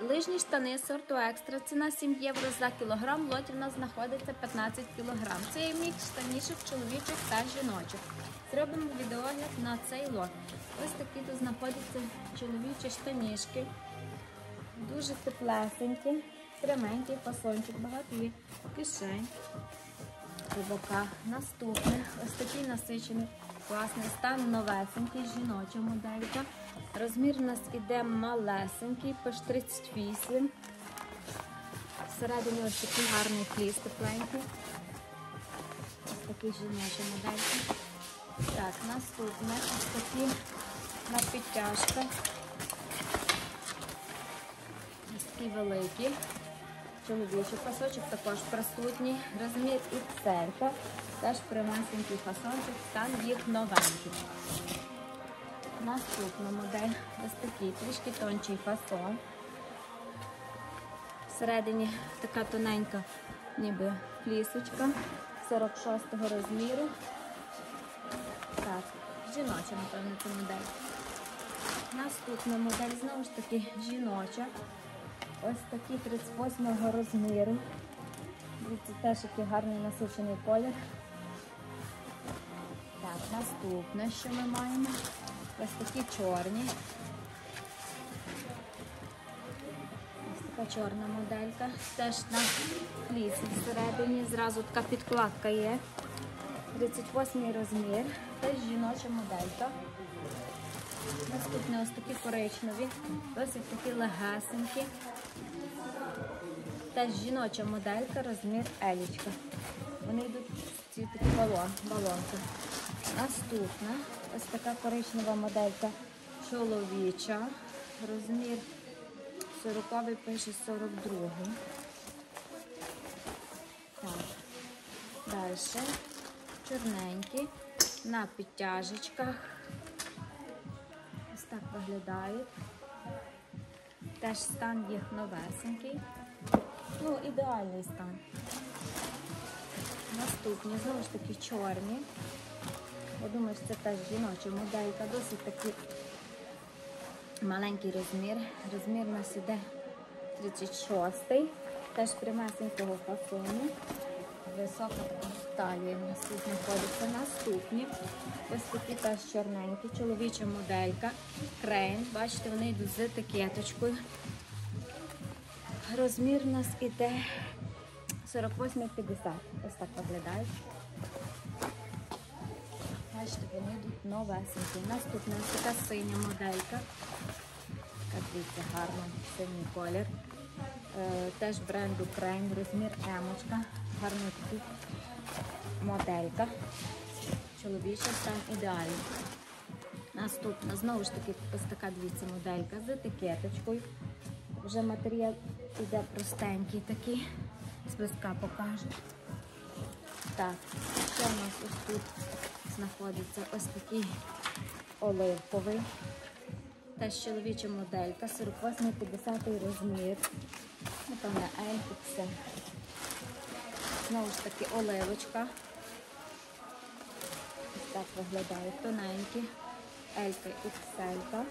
Лижні штани сорту екстра. Ціна 7 євро за кілограм. Лоті в нас знаходиться 15 кілограм. Це є мікс штанішок чоловічих та жіночих. Зробимо відеогляд на цей лот. Ось такі тут знаходяться чоловічі штанішки. Дуже теплесенькі, пряменький фасончик, багато є кишень по боках. Наступне ось такий насичений, класний стан новесенький, жіноча моделька. Розмір у нас іде малесенький, пиш 38. Всередині ось такий гарний фліс тепленький. Ось такий жіноча моделька. Так, наступне ось такі на підтяжка. Ось такі великі. Чоловічий пасочок також присутній. Розмір XL. Теж примасенький фасончик, стан їх новенький. Наступна модель ось такий трішки тончий фасон. Всередині така тоненька, ніби флісочка 46-го розміру. Так, жіноча, напевно, це модель. Наступна модель, знову ж таки, жіноча. Ось такі 38-го розміру. Дивіться, теж який гарний насичений колір. Так, наступне, що ми маємо? Ось такі чорні. Ось така чорна моделька. Теж на флісі всередині. Зразу така підкладка є. 38 розмір. Теж жіноча моделька. Наступне ось такі коричневі, досить такі легесенькі. Теж жіноча моделька, розмір елічка. Вони йдуть в ці такі балон, балонки. Наступна ось така коричнева моделька чоловіча. Розмір 40 пише 42. Так. Далі чорненькі на підтяжечках. Ось так виглядають. Теж стан їх новесенький. Ну, ідеальний стан. Наступні, знову ж таки, чорні. Я думаю, що це теж жіноча моделька, досить такий маленький розмір. Розмір у нас іде 36-й, теж прямесенького фасону. Висока талія у нас тут знаходиться. Наступні. Ось такі теж чорненькі, чоловіча моделька. Крейн. Бачите, вони йдуть з етикеточкою. Розмір у нас іде 48-50. Ось так виглядають. Бачите, вони йдуть новесенькі. Наступна ось така синя моделька. Така дивіться, гарно синій колір. Е, теж бренду Крейн, розмір емочка. Гарна така моделька. Чоловіча стан ідеальний. Наступна, знову ж таки, ось така дивіться моделька з етикеточкою. Вже матеріал іде простенький такий. Зблизька покажу. Так, що в нас ось тут знаходиться ось такий оливковий. Теж чоловіча моделька, 48-50 розмір. Напевне, Ельфіксе. Знову ж таки оливочка. Ось так виглядає тоненькі. Елька XL.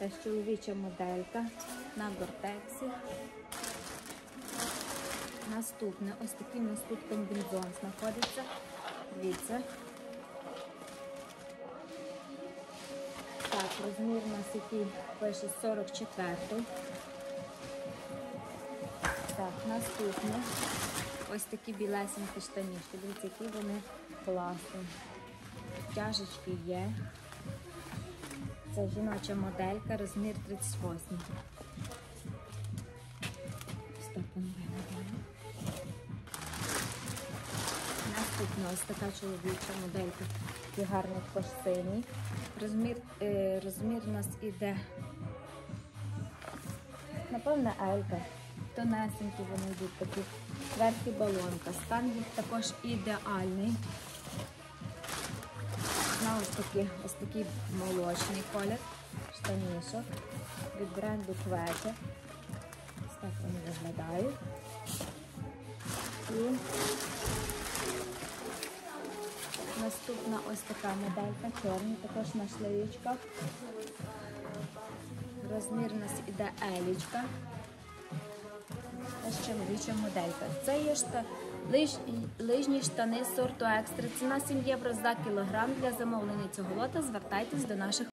Теж чоловіча моделька на гортексі. Наступне, ось такий у нас тут комбінзон знаходиться. Дивіться. Так, розмір у нас який пише 44. Так, наступне. Ось такі білесенькі штанішки. Дивіться, які вони класні. Тяжечки є. Це жіноча моделька, розмір 38. Ось так вони виглядають. Наступна ось така чоловіча моделька. Такий гарний також. Розмір, е, розмір у нас іде, напевно, елька. Тонесенькі вони йдуть такі зверху балонка. Стан їх також ідеальний. Знову ж таки, ось такий молочний колір, штанішок від бренду Квече. Ось так вони виглядають. І наступна ось така моделька, чорна, також на шлеючках. Розмір у нас іде елічка. чоловіча моделька. Це є шта... лиж... лижні штани сорту екстра. Ціна 7 євро за кілограм. Для замовлення цього лота звертайтесь до наших